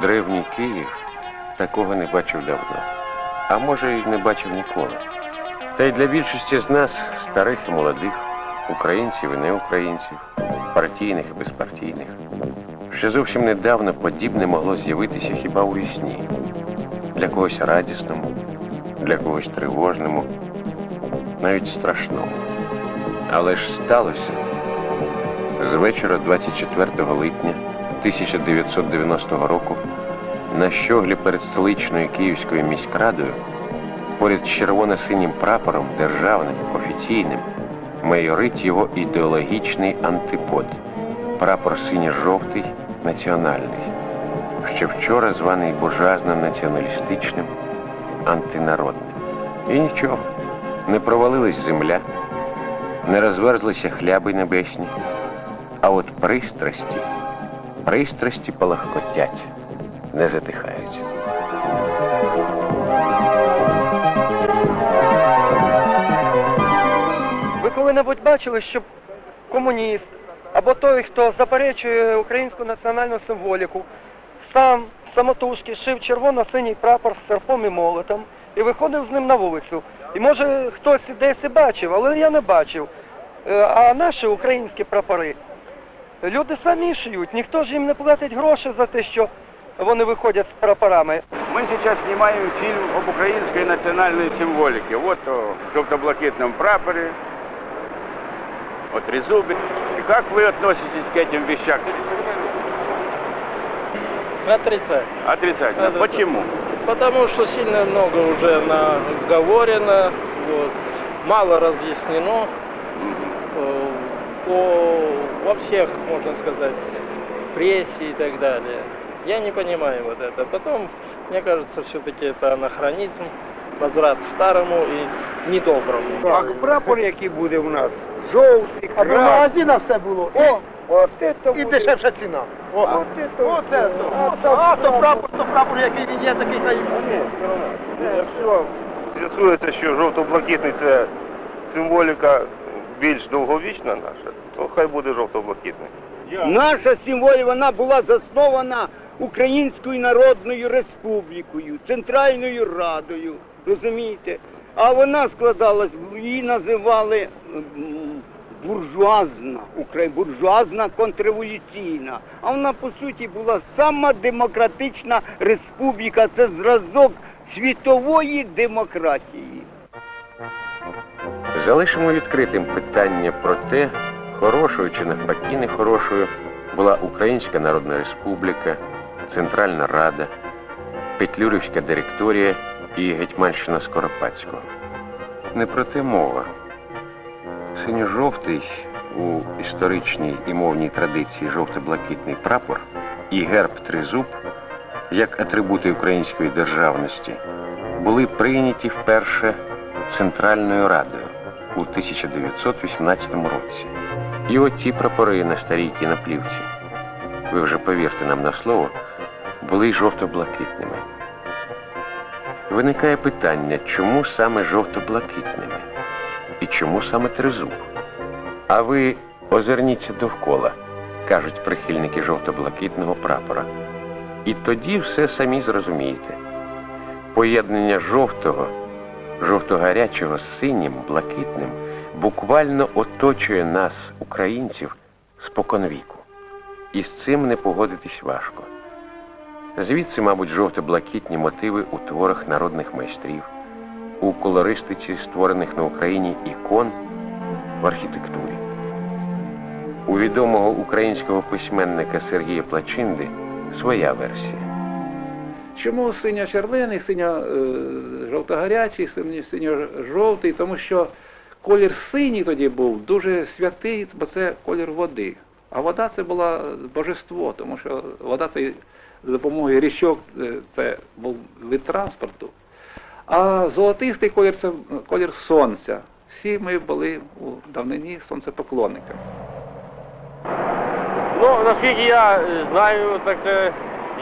Древній Київ такого не бачив давно, а може й не бачив ніколи. Та й для більшості з нас, старих і молодих, українців і неукраїнців, партійних і безпартійних, ще зовсім недавно подібне могло з'явитися хіба у вісні. Для когось радісному, для когось тривожному, навіть страшному. Але ж сталося з вечора 24 липня 1990 року на щоглі перед столичною Київською міськрадою, поряд з червоно-синім прапором, державним, офіційним, майорить його ідеологічний антипод прапор синьо-жовтий національний, ще вчора званий буржуазно націоналістичним, антинародним. І нічого, не провалилась земля, не розверзлися хляби небесні, а от пристрасті, пристрасті палахкотять, не затихають. Ви коли-небудь бачили, щоб комуніст або той, хто заперечує українську національну символіку, сам самотужки шив червоно-синій прапор з серпом і молотом і виходив з ним на вулицю. І може хтось десь і бачив, але я не бачив. Е, А наші українські прапори люди самі шиють, ніхто ж їм не платить гроші за те, що вони виходять з прапорами. Мы сейчас снимаем фильм об украинской национальной символике. Вот о желто-блакитном прапоре, о трезубе. И как вы относитесь к этим вещам? Отрицать. Отрицательно. Отрицательно. Почему? Потому что сильно много уже наговорено, вот, мало разъяснено э, по, во всех, можно сказать, прессе и так далее. Я не понимаю вот это. Потом, мне кажется, все-таки это анахронизм, возврат к старому и недоброму. А прапор, який буде у нас, жовтий, А до красний. магазина все було. О, от це І буде. дешевша ціна. От це Оце то. А то прапор, то прапор, який він є, такий хай. Якщо з'ясується, що жовто-блакитний це символіка більш довговічна наша, то хай буде жовто-блакитний. Наша символія, вона була заснована Українською Народною Республікою, Центральною Радою, розумієте? А вона складалась, її називали буржуазна, буржуазна контрреволюційна. А вона, по суті, була сама демократична республіка, це зразок світової демократії. Залишимо відкритим питання про те, хорошою чи навпаки нехорошою була Українська Народна Республіка, Центральна Рада, Петлюрівська директорія і Гетьманщина Скоропадського. Не про те мова. Синьо-жовтий у історичній і мовній традиції жовто-блакитний прапор і герб тризуб, як атрибути української державності, були прийняті вперше Центральною Радою у 1918 році. І оті прапори на старій кіноплівці, ви вже повірте нам на слово, були жовто-блакитними. Виникає питання, чому саме жовто-блакитними? І чому саме тризуб? А ви озирніться довкола, кажуть прихильники жовто-блакитного прапора. І тоді все самі зрозумієте. Поєднання жовтого жовто-гарячого з синім, блакитним, буквально оточує нас, українців, споконвіку. І з цим не погодитись важко. Звідси, мабуть, жовто-блакитні мотиви у творах народних майстрів, у колористиці створених на Україні ікон в архітектурі. У відомого українського письменника Сергія Плачинди своя версія. Чому синьо-червоний, синьо-жовто-гарячий, синьо-жовтий? Тому що колір синій тоді був дуже святий, бо це колір води. А вода це була божество, тому що вода це за допомогою річок е, це був вид транспорту. А золотистий колір це колір сонця. Всі ми були у давнині сонцепоклонниками. Ну, наскільки я е, знаю, так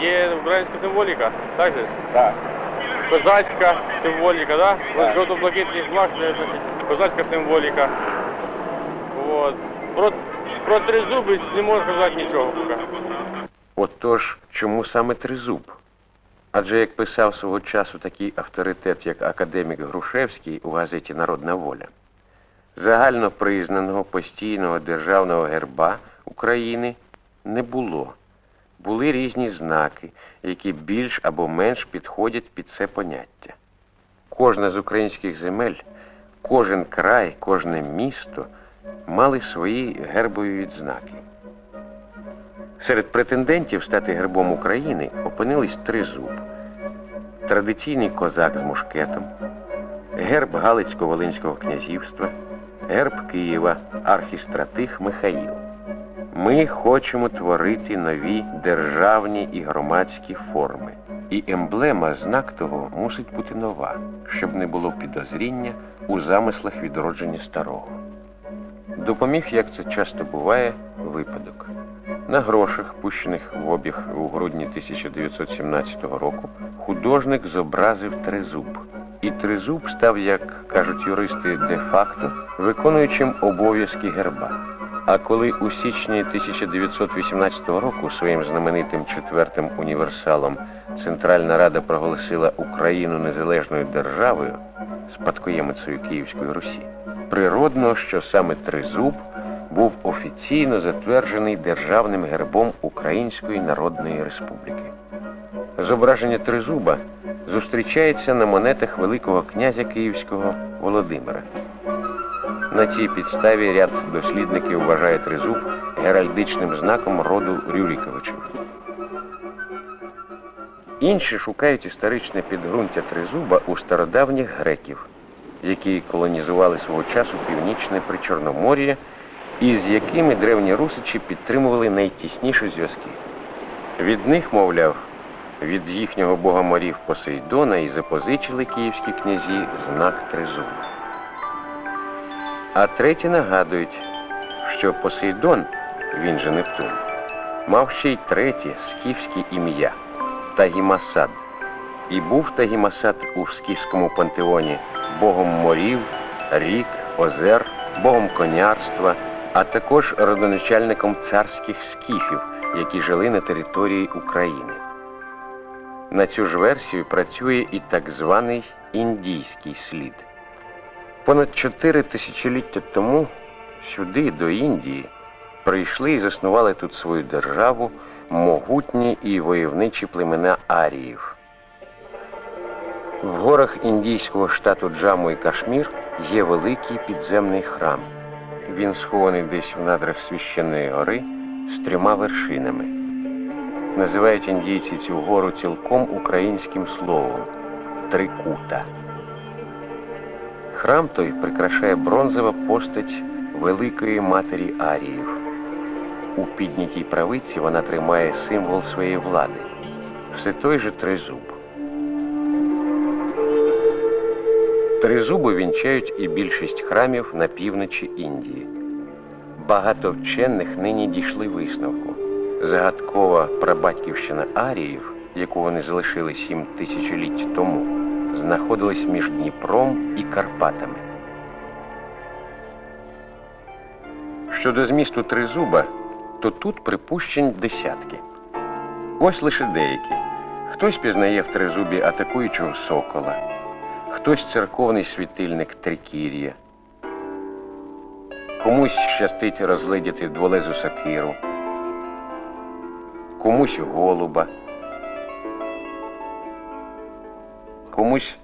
є українська символіка, так же? Так. Козацька символіка, да? Ось жовто-блакитний флаг, це значить, козацька символіка. От. Про, про тризубець не можу сказати нічого поки. Отож, чому саме тризуб? Адже як писав свого часу такий авторитет, як академік Грушевський у газеті Народна воля, загально признаного постійного державного герба України не було. Були різні знаки, які більш або менш підходять під це поняття. Кожна з українських земель, кожен край, кожне місто мали свої гербові відзнаки. Серед претендентів стати гербом України опинились тризуб, традиційний козак з мушкетом, герб Галицько-Волинського князівства, герб Києва, архістратих Михаїл. Ми хочемо творити нові державні і громадські форми. І емблема, знак того, мусить бути нова, щоб не було підозріння у замислах відродження старого. Допоміг, як це часто буває, випадок. На грошах, пущених в обіг у грудні 1917 року, художник зобразив тризуб. І тризуб став, як кажуть юристи, де-факто виконуючим обов'язки герба. А коли у січні 1918 року своїм знаменитим четвертим універсалом Центральна Рада проголосила Україну незалежною державою, спадкоємицею Київської Русі, природно, що саме тризуб був офіційно затверджений державним гербом Української Народної Республіки. Зображення тризуба зустрічається на монетах Великого князя Київського Володимира. На цій підставі ряд дослідників вважає тризуб геральдичним знаком роду Рюриковичів. Інші шукають історичне підґрунтя тризуба у стародавніх греків, які колонізували свого часу північне Причорномор'я і з якими древні русичі підтримували найтісніші зв'язки. Від них, мовляв, від їхнього бога морів Посейдона і запозичили київські князі знак тризубу. А треті нагадують, що Посейдон, він же Нептун, мав ще й третє скіфське ім'я Тагімасад. І був Тагімасад у скіфському пантеоні богом морів, рік, озер, богом конярства, а також родоначальником царських скіфів, які жили на території України. На цю ж версію працює і так званий індійський слід. Понад чотири тисячоліття тому сюди, до Індії, прийшли і заснували тут свою державу могутні і войовничі племена аріїв. В горах індійського штату Джаму і Кашмір є великий підземний храм. Він схований десь в надрах священної гори з трьома вершинами. Називають індійці цю гору цілком українським словом Трикута. Храм той прикрашає бронзова постать Великої Матері Аріїв. У піднятій правиці вона тримає символ своєї влади. Все той же тризуб. Тризубу вінчають і більшість храмів на півночі Індії. Багато вчених нині дійшли висновку. Загадкова прабатьківщина Аріїв, яку вони залишили сім тисячоліть тому, знаходилась між Дніпром і Карпатами. Щодо змісту тризуба, то тут припущень десятки. Ось лише деякі. Хтось пізнає в тризубі атакуючого сокола, хтось церковний світильник Трикір'я, комусь щастить розгледіти дволезу сокиру, комусь голуба, комусь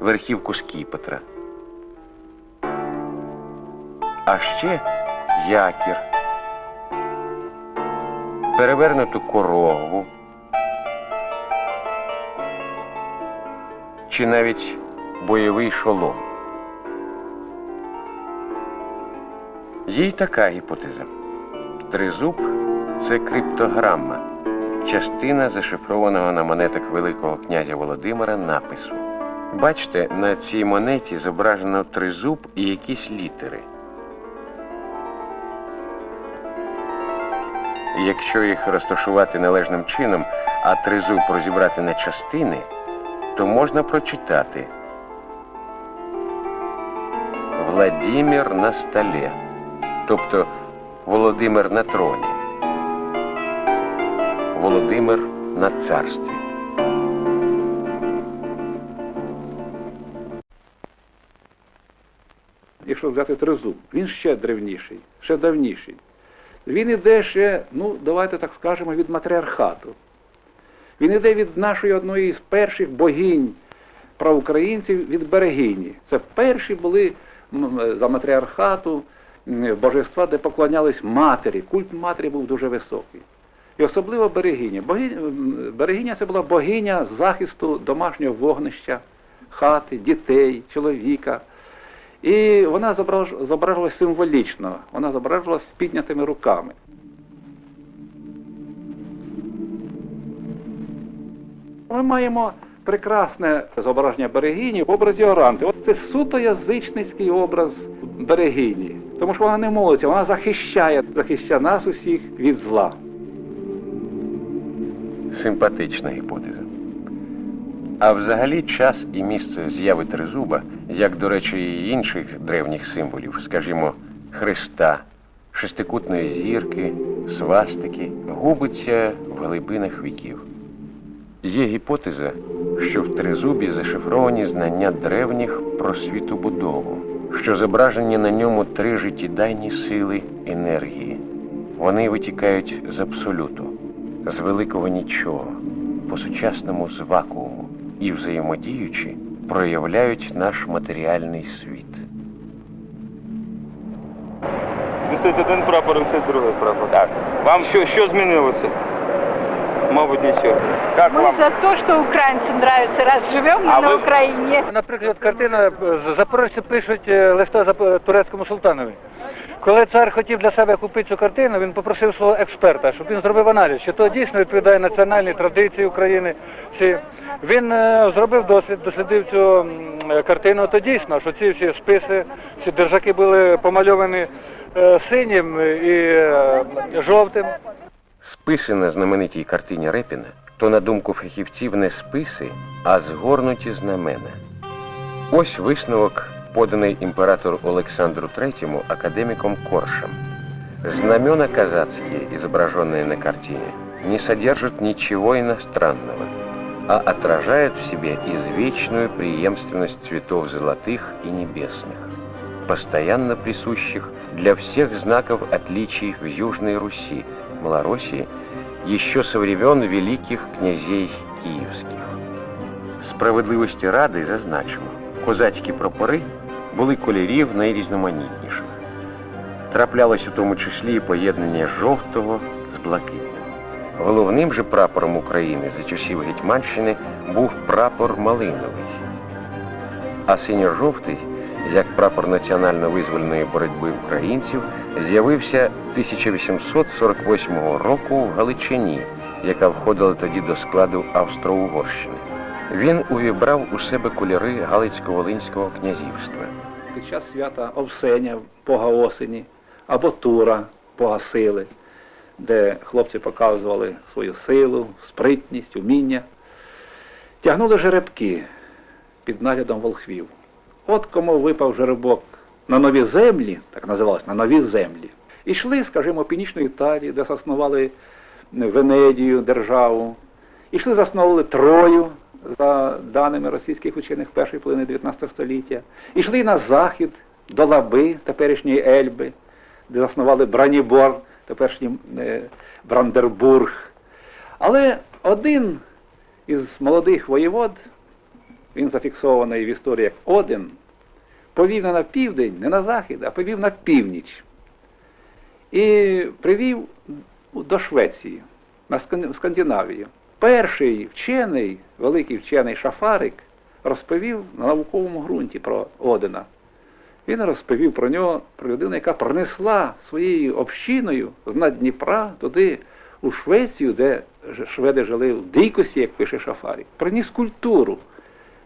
верхівку скіпетра. А ще якір, перевернуту корову, чи навіть бойовий шолом. Є й така гіпотеза. Тризуб це криптограма, частина зашифрованого на монетах Великого князя Володимира напису. Бачите, на цій монеті зображено тризуб і якісь літери. Якщо їх розташувати належним чином, а тризуб розібрати на частини, то можна прочитати Владимир на столі, тобто Володимир на троні. Володимир на царстві. якщо взяти тризуб, він ще древніший, ще давніший. Він іде ще, ну, давайте так скажемо, від матріархату. Він іде від нашої одної з перших богинь правоукраїнців від берегині. Це перші були за матріархату божества, де поклонялись матері. Культ матері був дуже високий. І особливо берегиня. Берегиня це була богиня захисту домашнього вогнища, хати, дітей, чоловіка. І вона зображ- зображувалась символічно, вона зображувалась з піднятими руками. Ми маємо прекрасне зображення берегині в образі Оранти. От це суто язичницький образ берегині. Тому що вона не молиться, вона захищає, захищає нас усіх від зла. Симпатична гіпотеза. А взагалі час і місце з'яви тризуба, як, до речі, і інших древніх символів, скажімо, Христа, шестикутної зірки, свастики, губиться в глибинах віків. Є гіпотеза, що в тризубі зашифровані знання древніх про світобудову, що зображені на ньому три життєдайні сили енергії. Вони витікають з абсолюту, з великого нічого, по-сучасному з вакууму і, взаємодіючи, проявляють наш матеріальний світ. Висить один прапор і висить другий прапор. Так. Вам Що, що змінилося? Мабуть, нічого. как Мы вам? за то, что украинцам нравится, раз живем мы А на вы- Украине. Наприклад, картина з- запорожці пишуть е, листа зап- турецькому султанові. Коли цар хотів для себе купити цю картину, він попросив свого експерта, щоб він зробив аналіз, чи то дійсно відповідає національній традиції України. Чи він е, зробив дослід, дослідив цю е, картину, то дійсно, що ці всі списи, ці держаки були помальовані е, синім і жовтим. Списи на знаменитій картині Репіна то, на думку фахівців, не списи, а згорнуті знамена. Ось висновок, поданий імператору Олександру III академиком Коршем. Знамена казацкие, изображенные на картине, не содержат ничего иностранного, а отражают в себе извечную преемственность цветов золотых и небесных, постоянно присущих для всех знаков отличий в Южной Руси, Малороссии, еще со времен великих князей київських. Справедливості ради зазначимо, козацькі прапори були кольорів найрізноманітніших. Траплялось у тому числі і поєднання жовтого з блакитним. Головним же прапором України за часів Гетьманщини був прапор малиновий. А синьо-жовтий, як прапор національно-визвольної боротьби українців, з'явився 1848 року в Галичині, яка входила тоді до складу Австро-Угорщини. Він увібрав у себе кольори Галицько-Волинського князівства. Під час свята Овсеня, Бога осені, або Тура, Бога сили, де хлопці показували свою силу, спритність, уміння. Тягнули жеребки під наглядом волхвів. От кому випав жеребок на нові землі, так називалось, на нові землі. І йшли, скажімо, в Північну Італію, де заснували Венедію державу. Ішли, засновували Трою за даними російських учених першої половини 19 століття. Ішли на захід до Лаби, теперішньої Ельби, де заснували Бранібор, теперішній е, Брандербург. Але один із молодих воєвод, він зафіксований в історії як Один, повів не на південь, не на захід, а повів на північ. І привів до Швеції, на Скандинавію. Перший вчений, великий вчений Шафарик, розповів на науковому ґрунті про Одина. Він розповів про нього, про людину, яка пронесла своєю общиною з над Дніпра туди, у Швецію, де шведи жили в дикості, як пише Шафарик. Приніс культуру,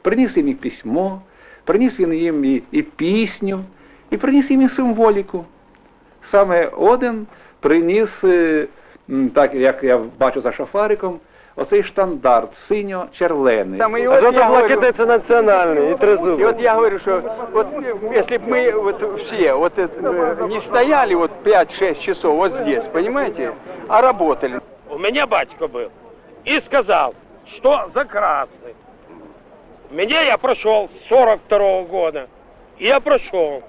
приніс їм і письмо, приніс він їм і, і пісню, і приніс їм і символіку. Саме Один приніс, е, так як я бачу за Шафариком, оцей штандарт синьо-червлений. Там и вот я говорю, це національний і и вот я говорю, что вот если бы мы вот все вот это, не стояли вот 5-6 часов вот здесь, понимаете, а работали. у меня батька был, и сказал, что за красный. Меня я прошел с 42 года. Я прошел.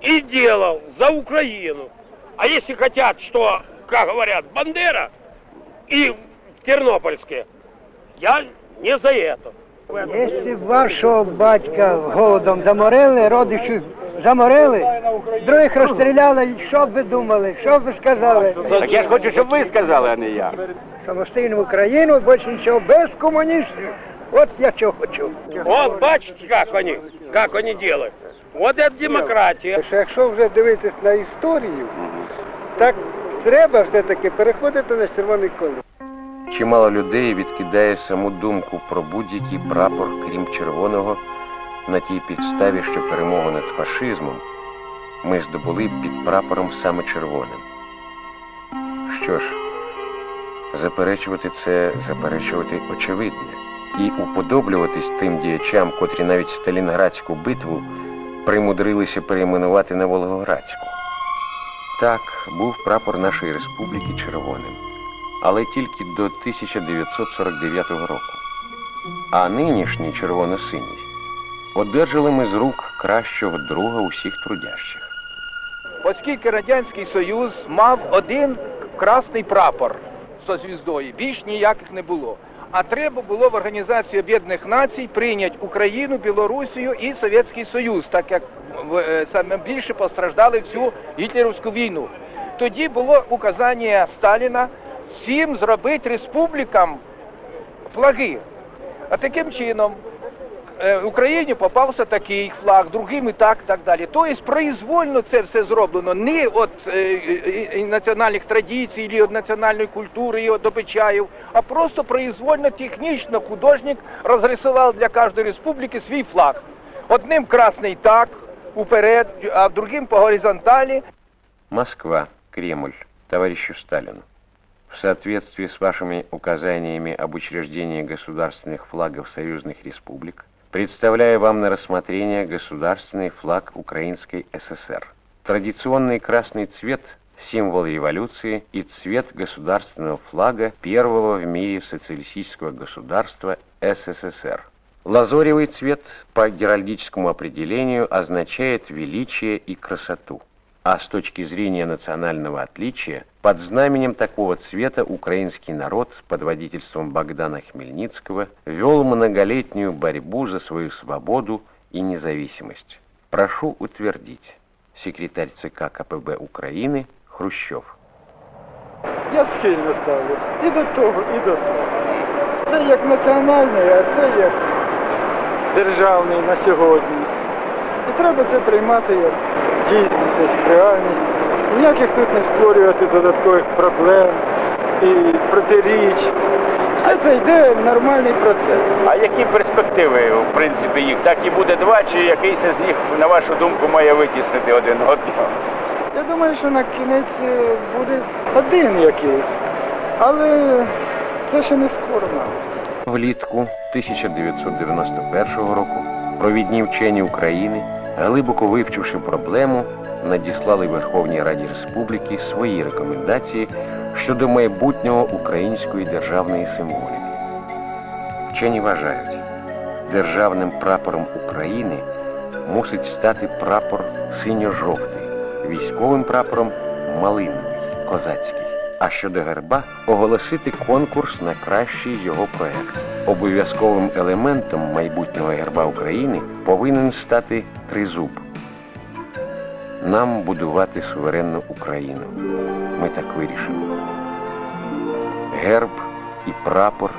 И делал за Украину. А если хотят, что, как говорят, Бандера и Тернопольские, я не за это. Якщо вашого батька голодом заморили, родичів заморили, других розстріляли, що б ви думали, що б ви сказали? Так я ж хочу, щоб ви сказали, а не я. Самостійну Україну, більше нічого, без комуністів. От я чого хочу. Вот, бачите, как они, как они делают. Вот это демократия. Що якщо вже дивитись на історію, так треба все-таки переходити на червоний колір. Чимало людей відкидає саму думку про будь-який прапор, крім червоного, на тій підставі, що перемогу над фашизмом ми здобули під прапором саме червоним. Що ж, заперечувати це заперечувати очевидне, і уподоблюватись тим діячам, котрі навіть Сталінградську битву примудрилися перейменувати на Волгоградську. Так, був прапор нашої республіки червоним але тільки до 1949 року. А нинішній червоно-синій одержали ми з рук кращого друга усіх трудящих. Оскільки Радянський Союз мав один красний прапор зі звіздою, більш ніяких не було. А треба було в Організації Об'єднаних Націй прийняти Україну, Білорусію і Совєтський Союз, так як е, саме більше постраждали всю гітлерівську війну. Тоді було указання Сталіна всім зробити республікам флаги. А таким чином е, Україні попався такий флаг, другим і так, так далі. Тобто произвольно це все зроблено не від національних традицій, від національної культури, і від обичаїв, а просто произвольно, технічно художник розрисував для кожної республіки свій флаг. Одним красний так, уперед, а другим по горизонталі. Москва, Кремль, товарищу Сталину. В соответствии с вашими указаниями об учреждении государственных флагов союзных республик, представляю вам на рассмотрение государственный флаг Украинской ССР. Традиционный красный цвет – символ революции и цвет государственного флага первого в мире социалистического государства СССР. Лазоревый цвет по геральдическому определению означает величие и красоту А с точки зрения национального отличия, под знаменем такого цвета украинский народ под водительством Богдана Хмельницкого вел многолетнюю борьбу за свою свободу и независимость. Прошу утвердить. Секретарь ЦК КПБ Украины Хрущев. Я схильно ставлюсь і до того, і до того. Це як національний, а це як державний на сьогодні. І треба це приймати як дійсність, реальність. Ніяких тут не створювати додаткових проблем і протиріч. Все це йде в нормальний процес. А які перспективи, в принципі, їх? Так і буде два, чи якийсь з них, на вашу думку, має витіснити один одного? Я думаю, що на кінець е, буде один якийсь. Але це ще не скоро навіть. Влітку 1991 року провідні вчені України, глибоко вивчивши проблему, надіслали Верховній Раді Республіки свої рекомендації щодо майбутнього української державної символіки. Вчені вважають, державним прапором України мусить стати прапор синьо-жовтий, військовим прапором малиновий, козацький. А щодо герба оголосити конкурс на кращий його проект. Обов'язковим елементом майбутнього герба України повинен стати тризуб. Нам будувати суверенну Україну. Ми так вирішили. Герб і прапор,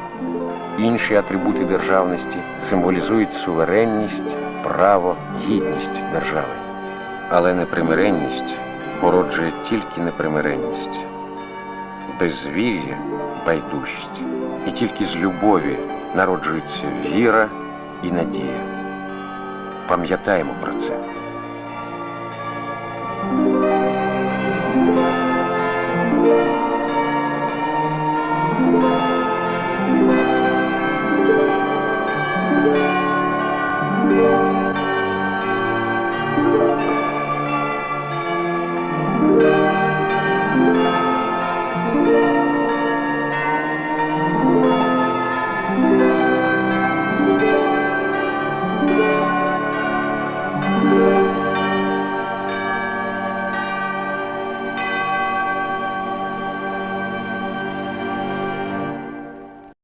інші атрибути державності символізують суверенність, право, гідність держави. Але непримиренність породжує тільки непримиренність безвір'я, байдужість. І тільки з любові народжується віра і надія. Пам'ятаємо про це.